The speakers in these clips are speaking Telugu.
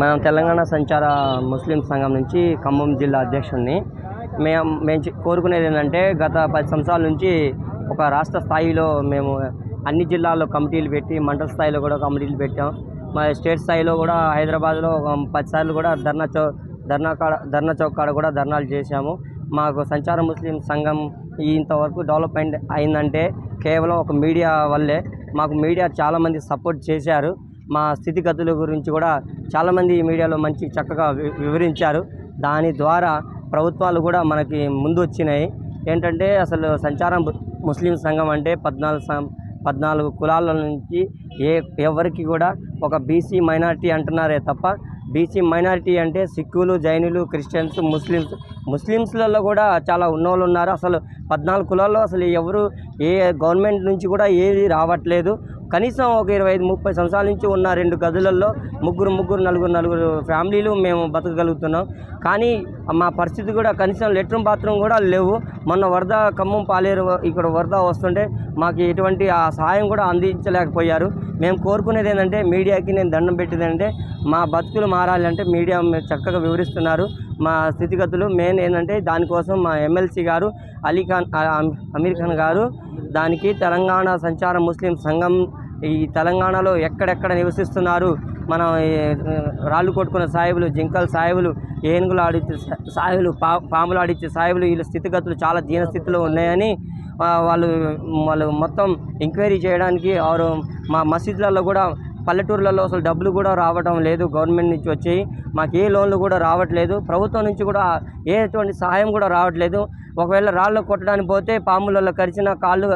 మనం తెలంగాణ సంచార ముస్లిం సంఘం నుంచి ఖమ్మం జిల్లా అధ్యక్షుడిని మేము మేము కోరుకునేది ఏంటంటే గత పది సంవత్సరాల నుంచి ఒక రాష్ట్ర స్థాయిలో మేము అన్ని జిల్లాల్లో కమిటీలు పెట్టి మండల స్థాయిలో కూడా కమిటీలు పెట్టాం. మా స్టేట్ స్థాయిలో కూడా హైదరాబాద్లో పదిసార్లు కూడా ధర్నా చౌ ధర్నా కాడ ధర్నా చౌక్ కాడ కూడా ధర్నాలు చేశాము. మాకు సంచార ముస్లిం సంఘం ఇంతవరకు డెవలప్మెంట్ అయిందంటే కేవలం ఒక మీడియా వల్లే మాకు మీడియా చాలామంది సపోర్ట్ చేశారు. మా స్థితిగతుల గురించి కూడా చాలామంది ఈ మీడియాలో మంచి చక్కగా వి- వివరించారు. దాని ద్వారా ప్రభుత్వాలు కూడా మనకి ముందు వచ్చినాయి ఏంటంటే అసలు సంచారం ముస్లిం సంఘం అంటే పద్నాలుగు సం పద్నాలుగు కులాల నుంచి ఏ ఎవరికి కూడా ఒక బీసీ మైనార్టీ అంటున్నారే తప్ప బీసీ మైనారిటీ అంటే సిక్కులు జైనులు క్రిస్టియన్స్ ముస్లిమ్స్. ముస్లిమ్స్లలో కూడా చాలా ఉన్నోళ్ళు ఉన్నారు. అసలు పద్నాలుగు కులాల్లో అసలు ఎవరు ఏ గవర్నమెంట్ నుంచి కూడా ఏది రావట్లేదు. కనీసం ఒక ఇరవై ఐదు ముప్పై సంవత్సరాల నుంచి ఉన్న రెండు గదులలో ముగ్గురు ముగ్గురు నలుగురు నలుగురు ఫ్యామిలీలు మేము బతకగలుగుతున్నాం. కానీ మా పరిస్థితి కూడా కనీసం లెట్రూమ్ బాత్రూమ్ కూడా లేవు. మొన్న వరద ఖమ్మం పాలేరు ఇక్కడ వరద వస్తుంటే మాకు ఎటువంటి ఆ సహాయం కూడా అందించలేకపోయారు. మేము కోరుకునేది ఏంటంటే మీడియాకి నేను దండం పెట్టేదంటే మా బతుకులు మారాలంటే మీడియా చక్కగా వివరిస్తున్నారు. మా స్థితిగతులు మెయిన్ ఏంటంటే దానికోసం మా ఎమ్మెల్సీ గారు అలీఖాన్ అమీర్ ఖాన్ గారు దానికి తెలంగాణ సంచార ముస్లిం సంఘం ఈ తెలంగాణలో ఎక్కడెక్కడ నివసిస్తున్నారు? మనం రాళ్ళు కొట్టుకున్న సాయిబులు జింకల సాయిబులు ఏనుగులు ఆడిచ్చే సా- సాయిబులు పా పాములు ఆడిచ్చే సాయిబులు వీళ్ళ స్థితిగతులు చాలా దీన స్థితిలో ఉన్నాయని వాళ్ళు వాళ్ళు మొత్తం ఎంక్వైరీ చేయడానికి ఆరు మా మసీదులలో కూడా పల్లెటూర్లలో అసలు డబ్బులు కూడా రావడం లేదు. గవర్నమెంట్ నుంచి వచ్చి మాకు ఏ లోన్లు కూడా రావట్లేదు. ప్రభుత్వం నుంచి కూడా ఏ ఎటువంటి సహాయం కూడా రావట్లేదు. ఒకవేళ రాళ్ళు కొట్టడానికి పోతే పాములలో కరిచిన కాళ్ళు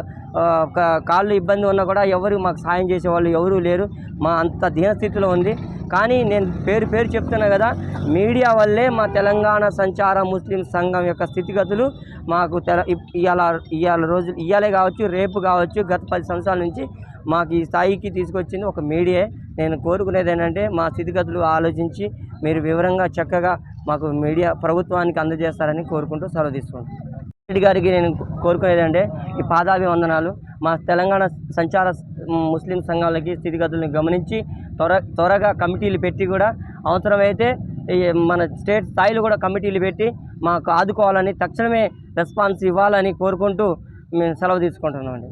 కా- కాళ్ళు ఇబ్బంది ఉన్నా కూడా ఎవరు మాకు సాయం చేసేవాళ్ళు ఎవరూ లేరు. మా అంత దీనస్థితిలో ఉంది. కానీ నేను పేరు పేరు చెప్తున్నా కదా మీడియా వల్లే మా తెలంగాణ సంచార ముస్లిం సంఘం యొక్క స్థితిగతులు మాకు తెల ఇవాళ ఇవాళ రోజు ఇవాళే కావచ్చు రేపు కావచ్చు గత పది సంవత్సరాల నుంచి మాకు ఈ స్థాయికి తీసుకొచ్చింది ఒక మీడియా. నేను కోరుకునేది ఏంటంటే మా స్థితిగతులు ఆలోచించి మీరు వివరంగా చక్కగా మాకు మీడియా ప్రభుత్వానికి అందజేస్తారని కోరుకుంటూ సెలవు తీసుకుంటాను రెడ్డి గారికి నేను కోరుకునేది అంటే ఈ పాదాభివందనాలు. మా తెలంగాణ సంచార ముస్లిం సంఘాలకి స్థితిగతులను గమనించి త్వర త్వరగా కమిటీలు పెట్టి కూడా అవసరమైతే మన స్టేట్ స్థాయిలో కూడా కమిటీలు పెట్టి మాకు ఆదుకోవాలని తక్షణమే రెస్పాన్స్ ఇవ్వాలని కోరుకుంటూ మేము సెలవు తీసుకుంటున్నామండి.